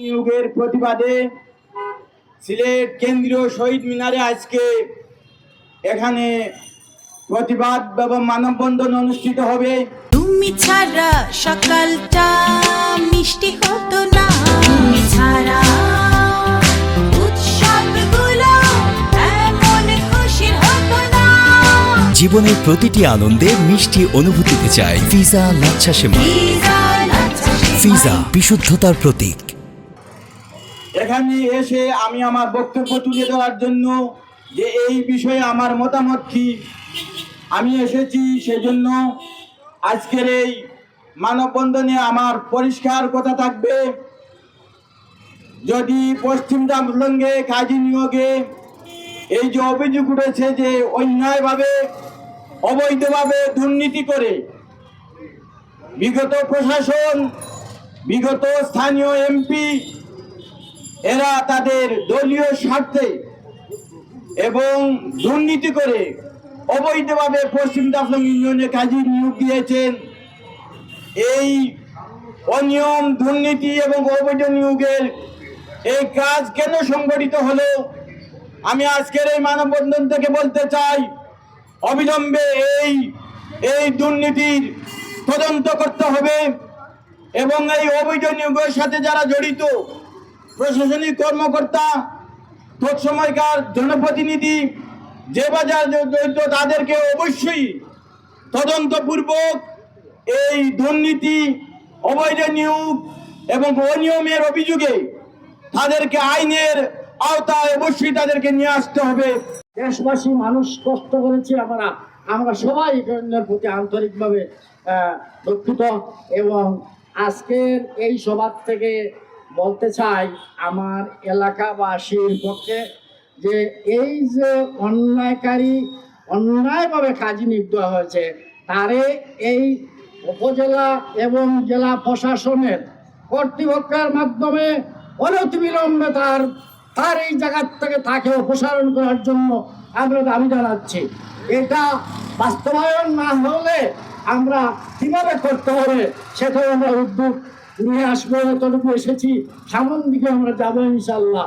নিয়োগের প্রতিবাদে সিলেট কেন্দ্রীয় শহীদ মিনারে আজকে এখানে প্রতিবাদ এবং মানববন্ধন অনুষ্ঠিত হবে। তুমি ছাড়া সকালটা মিষ্টি হতো না। তুমি ছাড়া জীবনের প্রতিটি আনন্দে মিষ্টি অনুভূতিতে চাই। ফিজা লাচ্ছা সেমাই। ফিজা বিশুদ্ধতার প্রতীক। এখানে এসে আমি আমার বক্তব্য তুলে ধরার জন্য যে এই বিষয়ে আমার মতামত কি? আমি এসেছি সেজন্য আজকের এই মানববন্ধনে আমার পরিষ্কার কথা থাকবে। যদি পশ্চিম ডামলঙ্গে কাজী নিয়োগে এই যে অভিযোগ উঠেছে যে অন্যায়ভাবে, অবৈধভাবে দুর্নীতি করে বিগত প্রশাসন, বিগত স্থানীয় এমপি এরা তাদের দলীয় স্বার্থে এবং দুর্নীতি করে অবৈধভাবে পশ্চিম দাফলং ইউনিয়নে কাজী নিয়োগ দিয়েছেন। এই অনিয়ম, দুর্নীতি এবং অবৈধ নিয়োগের এই কাজ কেন সংগঠিত হলো? আমি আজকের এই মানববন্ধন থেকে বলতে চাই, অবিলম্বে এই এই দুর্নীতির তদন্ত করতে হবে এবং এই অবৈধ নিয়োগের সাথে যারা জড়িত প্রশাসনিক কর্মকর্তা, তৎসময়কার জনপ্রতিনিধি, যে বাজার জড়িত তাদেরকে অবশ্যই তদন্তপূর্বক এই দুর্নীতি, অবৈধ নিয়োগ এবং অনিয়মের অভিযোগে তাদেরকে আইনের আওতায় অবশ্যই তাদেরকে নিয়ে আসতে হবে। দেশবাসী মানুষ কষ্ট করেছে, আমরা আমরা সবাই অন্যের প্রতি আন্তরিকভাবে দুঃখিত এবং আজকের এই সভার থেকে বলতে চাই আমার এলাকাবাসীর পক্ষে যে এই যে অন্যায়কারী, অন্যায়ভাবে কাজী নিয়োগ হয়েছে, তারে এই উপজেলা এবং জেলা প্রশাসনের কর্তৃপক্ষের মাধ্যমে অনতিবিলম্বে তার তার এই জায়গার থেকে তাকে অপসারণ করার জন্য আমরা দাবি জানাচ্ছি। এটা বাস্তবায়ন না হলে আমরা কীভাবে করতে হবে সেটাও আমরা উদ্যোগ নিয়ে আসব তরফে এসেছি। সামন দিকে আমরা যাব ইনশাল্লাহ